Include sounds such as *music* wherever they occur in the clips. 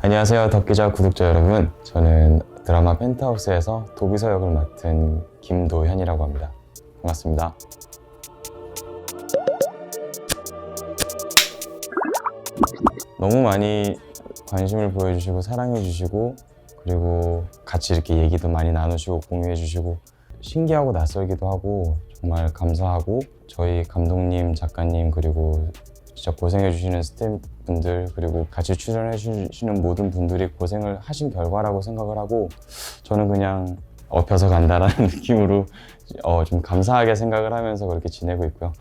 안녕하세요 덕기자 구독자 여러분. 저는 드라마 펜트하우스에서 도비서 역을 맡은 김도현이라고 합니다. 반갑습니다. 너무 많이 관심을 보여주시고 사랑해주시고 그리고 같이 이렇게 얘기도 많이 나누시고 공유해주시고 신기하고 낯설기도 하고 정말 감사하고 저희 감독님 작가님 그리고 진짜 고생해 주시는 스태프분들 그리고 같이 출연해 주시는 모든 분들이 고생을 하신 결과라고 생각을 하고 저는 그냥 업혀서 간다라는 *laughs* 느낌으로 어, 좀 감사하게 생각을 하면서 그렇게 지내고 있고요.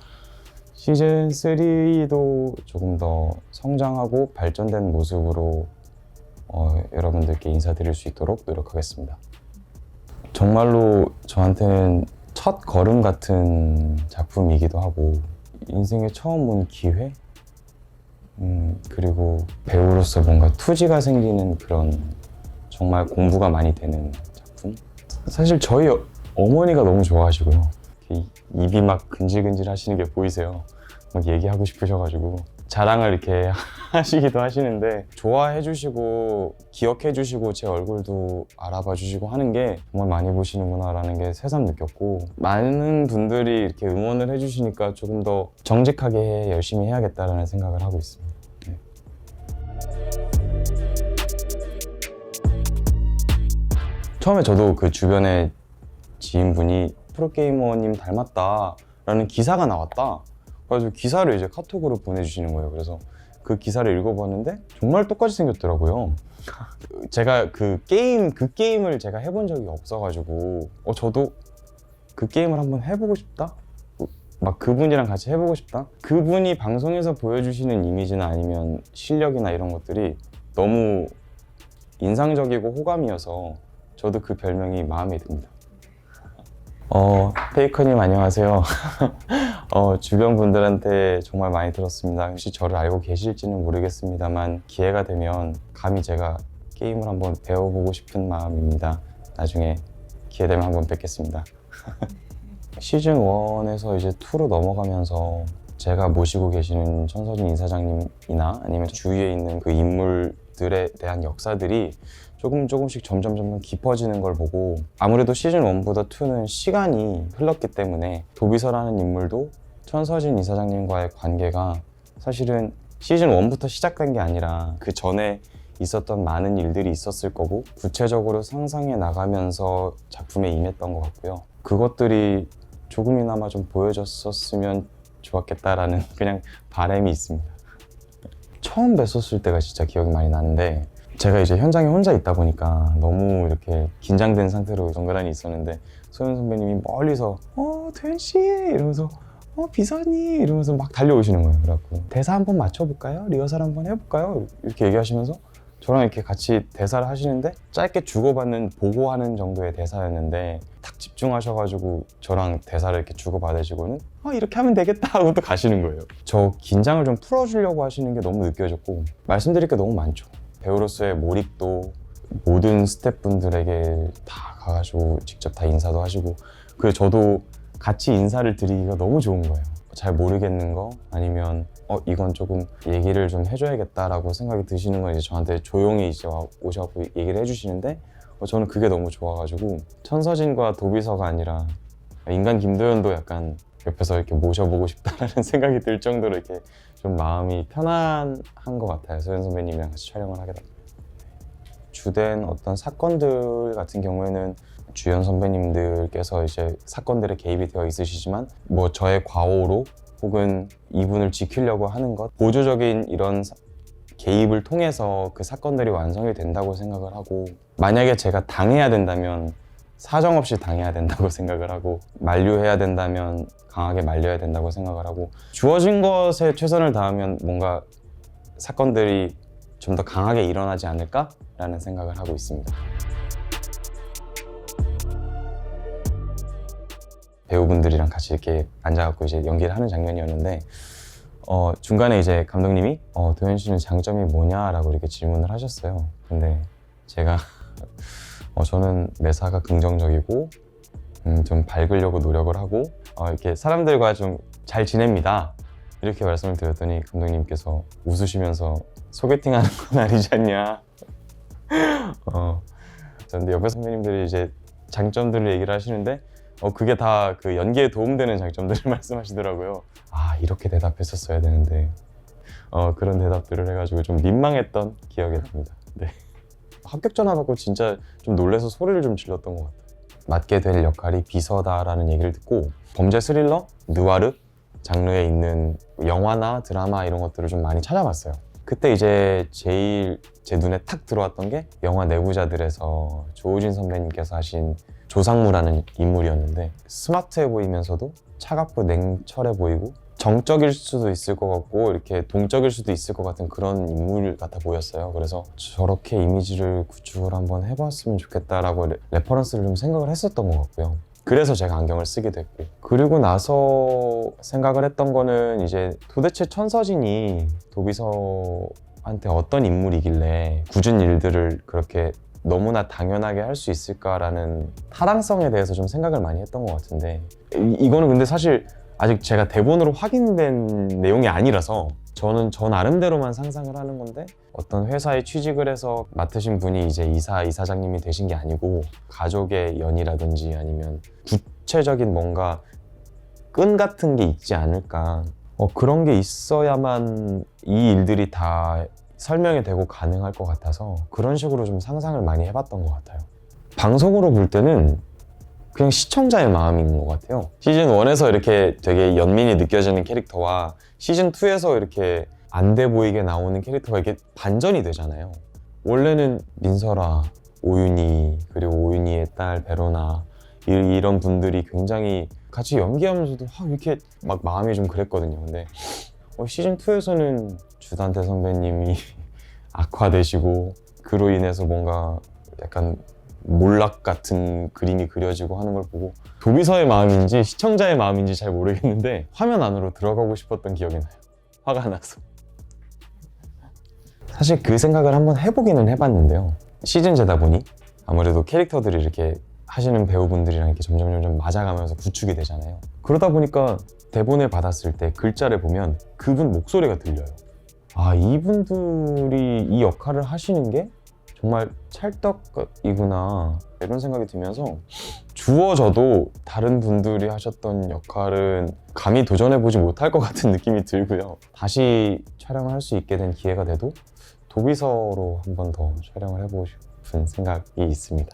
시즌 3도 조금 더 성장하고 발전된 모습으로 어, 여러분들께 인사드릴 수 있도록 노력하겠습니다. 정말로 저한테는 첫 걸음 같은 작품이기도 하고 인생에 처음 온 기회? 음, 그리고 배우로서 뭔가 투지가 생기는 그런 정말 공부가 많이 되는 작품? 사실 저희 어- 어머니가 너무 좋아하시고요. 입이 막 근질근질 하시는 게 보이세요. 막 얘기하고 싶으셔가지고 자랑을 이렇게 *laughs* 하시기도 하시는데 좋아해 주시고 기억해 주시고 제 얼굴도 알아봐 주시고 하는 게 정말 많이 보시는구나라는 게 새삼 느꼈고 많은 분들이 이렇게 응원을 해 주시니까 조금 더 정직하게 열심히 해야겠다라는 생각을 하고 있습니다. 네. 처음에 저도 그 주변에 지인분이 프로게이머님 닮았다라는 기사가 나왔다. 그래서 기사를 이제 카톡으로 보내주시는 거예요. 그래서 그 기사를 읽어봤는데 정말 똑같이 생겼더라고요. 제가 그 게임 그 게임을 제가 해본 적이 없어가지고 어 저도 그 게임을 한번 해보고 싶다. 막 그분이랑 같이 해보고 싶다. 그분이 방송에서 보여주시는 이미지나 아니면 실력이나 이런 것들이 너무 인상적이고 호감이어서 저도 그 별명이 마음에 듭니다. 어, 페이커님 안녕하세요. *laughs* 어, 주변 분들한테 정말 많이 들었습니다. 혹시 저를 알고 계실지는 모르겠습니다만 기회가 되면 감히 제가 게임을 한번 배워보고 싶은 마음입니다. 나중에 기회 되면 한번 뵙겠습니다. *laughs* 시즌 1에서 이제 2로 넘어가면서 제가 모시고 계시는 천서진 이사장님이나 아니면 주위에 있는 그 인물들에 대한 역사들이 조금 조금씩 점점 점점 깊어지는 걸 보고 아무래도 시즌 1보다 2는 시간이 흘렀기 때문에 도비서라는 인물도 천서진 이사장님과의 관계가 사실은 시즌 1부터 시작된 게 아니라 그 전에 있었던 많은 일들이 있었을 거고 구체적으로 상상해 나가면서 작품에 임했던 것 같고요. 그것들이 조금이나마 좀 보여줬었으면 좋았겠다라는 *laughs* 그냥 바람이 있습니다. 처음 뵀었을 때가 진짜 기억이 많이 나는데 제가 이제 현장에 혼자 있다 보니까 너무 이렇게 긴장된 상태로 정거란이 있었는데 소연 선배님이 멀리서 어 도현 씨 이러면서 어 비서님 이러면서 막 달려오시는 거예요. 그래갖고 대사 한번 맞춰볼까요? 리허설 한번 해볼까요? 이렇게 얘기하시면서 저랑 이렇게 같이 대사를 하시는데 짧게 주고받는 보고하는 정도의 대사였는데 딱 집중하셔가지고 저랑 대사를 이렇게 주고받으시고는 아 이렇게 하면 되겠다 하고 또 가시는 거예요. 저 긴장을 좀 풀어주려고 하시는 게 너무 느껴졌고 말씀드릴 게 너무 많죠. 배우로서의 몰입도 모든 스태프분들에게 다 가가지고 직접 다 인사도 하시고 그리고 저도 같이 인사를 드리기가 너무 좋은 거예요. 잘 모르겠는 거 아니면 어 이건 조금 얘기를 좀 해줘야겠다라고 생각이 드시는 건 이제 저한테 조용히 이제 와- 오셔갖고 얘기를 해주시는데 어, 저는 그게 너무 좋아가지고 천서진과 도비서가 아니라 인간 김도현도 약간 옆에서 이렇게 모셔보고 싶다라는 *laughs* 생각이 들 정도로 이렇게 좀 마음이 편안한 것 같아요. 소연 선배님이랑 같이 촬영을 하게 되면. 주된 어떤 사건들 같은 경우에는 주연 선배님들께서 이제 사건들에 개입이 되어 있으시지만 뭐 저의 과오로 혹은 이분을 지키려고 하는 것 보조적인 이런 사- 개입을 통해서 그 사건들이 완성이 된다고 생각을 하고 만약에 제가 당해야 된다면 사정없이 당해야 된다고 *laughs* 생각을 하고 만류해야 된다면 강하게 말려야 된다고 생각을 하고 주어진 것에 최선을 다하면 뭔가 사건들이 좀 더 강하게 일어나지 않을까라는 생각을 하고 있습니다. 배우분들이랑 같이 이렇게 앉아갖고 이제 연기를 하는 장면이었는데 어, 중간에 이제 감독님이 어, 도현 씨는 장점이 뭐냐라고 이렇게 질문을 하셨어요. 근데 제가 *laughs* 어, 저는 매사가 긍정적이고 음, 좀 밝으려고 노력을 하고 어, 이렇게 사람들과 좀 잘 지냅니다. 이렇게 말씀을 드렸더니 감독님께서 웃으시면서 소개팅하는 건 *laughs* 아니지 않냐. *laughs* 어, 근데 옆에 선배님들이 이제 장점들을 얘기를 하시는데 어 그게 다 그 연기에 도움되는 장점들을 *laughs* 말씀하시더라고요. 아 이렇게 대답했었어야 되는데 어 그런 대답들을 해가지고 좀 민망했던 기억이 납니다. 네. 합격 전화 받고 진짜 좀 놀래서 소리를 좀 질렀던 것 같아요. 맡게 될 역할이 비서다라는 얘기를 듣고 범죄 스릴러, 느와르 장르에 있는 영화나 드라마 이런 것들을 좀 많이 찾아봤어요. 그때 이제 제일 제 눈에 탁 들어왔던 게 영화 내부자들에서 조우진 선배님께서 하신 조상무라는 인물이었는데 스마트해 보이면서도 차갑고 냉철해 보이고 정적일 수도 있을 것 같고 이렇게 동적일 수도 있을 것 같은 그런 인물 같아 보였어요. 그래서 저렇게 이미지를 구축을 한번 해봤으면 좋겠다라고 레- 레퍼런스를 좀 생각을 했었던 것 같고요. 그래서 제가 안경을 쓰게 됐고 그리고 나서 생각을 했던 거는 이제 도대체 천서진이 도비서 한테 어떤 인물이길래 굳은 일들을 그렇게 너무나 당연하게 할 수 있을까라는 타당성에 대해서 좀 생각을 많이 했던 것 같은데 이, 이거는 근데 사실 아직 제가 대본으로 확인된 내용이 아니라서 저는 저 나름대로만 상상을 하는 건데 어떤 회사에 취직을 해서 맡으신 분이 이제 이사 이사장님이 되신 게 아니고 가족의 연이라든지 아니면 구체적인 뭔가 끈 같은 게 있지 않을까. 어, 그런 게 있어야만 이 일들이 다 설명이 되고 가능할 것 같아서 그런 식으로 좀 상상을 많이 해봤던 것 같아요 방송으로 볼 때는 그냥 시청자의 마음인 것 같아요. 시즌 1에서 이렇게 되게 연민이 느껴지는 캐릭터와 시즌 2에서 이렇게 안 돼 보이게 나오는 캐릭터가 이렇게 반전이 되잖아요. 원래는 민설아, 오윤희, 그리고 오윤희의 딸 베로나 이, 이런 분들이 굉장히 같이 연기하면서도 아, 이렇게 막 마음이 좀 그랬거든요. 근데 어, 시즌 2에서는 주단태 선배님이 *laughs* 악화되시고 그로 인해서 뭔가 약간 몰락 같은 그림이 그려지고 하는 걸 보고 도비서의 마음인지 시청자의 마음인지 잘 모르겠는데 화면 안으로 들어가고 싶었던 기억이 나요. 화가 나서. 사실 그 생각을 한번 해보기는 해봤는데요. 시즌제다 보니 아무래도 캐릭터들이 이렇게 하시는 배우분들이랑 이렇게 점점 점점 맞아가면서 구축이 되잖아요. 그러다 보니까 대본을 받았을 때 글자를 보면 그분 목소리가 들려요. 아, 이분들이 이 역할을 하시는 게 정말 찰떡이구나. 이런 생각이 들면서 주어져도 다른 분들이 하셨던 역할은 감히 도전해보지 못할 것 같은 느낌이 들고요. 다시 촬영을 할 수 있게 된 기회가 돼도 도비서로 한 번 더 촬영을 해보고 싶은 생각이 있습니다.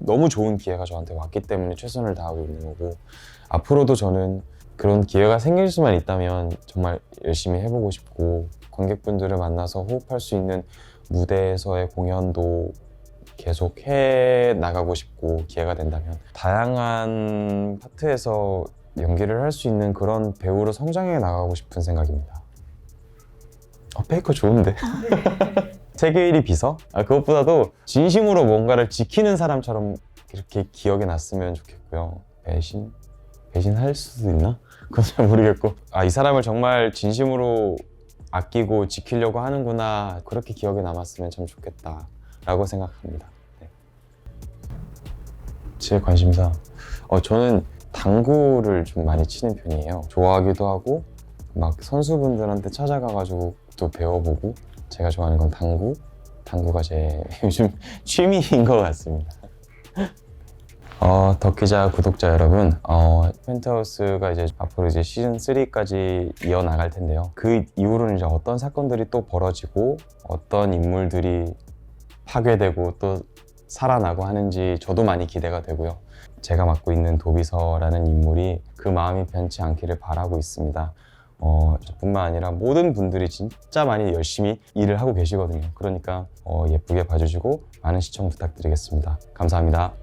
너무 좋은 기회가 저한테 왔기 때문에 최선을 다하고 있는 거고 앞으로도 저는 그런 기회가 생길 수만 있다면 정말 열심히 해보고 싶고 관객분들을 만나서 호흡할 수 있는 무대에서의 공연도 계속 해 나가고 싶고 기회가 된다면 다양한 파트에서 연기를 할 수 있는 그런 배우로 성장해 나가고 싶은 생각입니다. 어, 페이커 좋은데? *laughs* 세계 1위 비서? 아, 그것보다도 진심으로 뭔가를 지키는 사람처럼 이렇게 기억에 났으면 좋겠고요. 배신? 배신할 수도 있나? *laughs* 그건 잘 모르겠고. 아 이 사람을 정말 진심으로 아끼고 지키려고 하는구나. 그렇게 기억에 남았으면 참 좋겠다 라고 생각합니다. 네. 제 관심사. 어, 저는 당구를 좀 많이 치는 편이에요. 좋아하기도 하고 막 선수분들한테 찾아가가지고 또 배워보고 제가 좋아하는 건 당구. 당구가 제 *laughs* 요즘 취미인 것 같습니다 어, 덕기자 구독자 여러분, 어, 펜트하우스가 이제 앞으로 이제 시즌 3까지 이어 나갈 텐데요. 그 이후로는 이제 어떤 사건들이 또 벌어지고 어떤 인물들이 파괴되고 또 살아나고 하는지 저도 많이 기대가 되고요. 제가 맡고 있는 도비서라는 인물이 그 마음이 변치 않기를 바라고 있습니다. 어, 저뿐만 아니라 모든 분들이 진짜 많이 열심히 일을 하고 계시거든요. 그러니까 어, 예쁘게 봐주시고 많은 시청 부탁드리겠습니다. 감사합니다.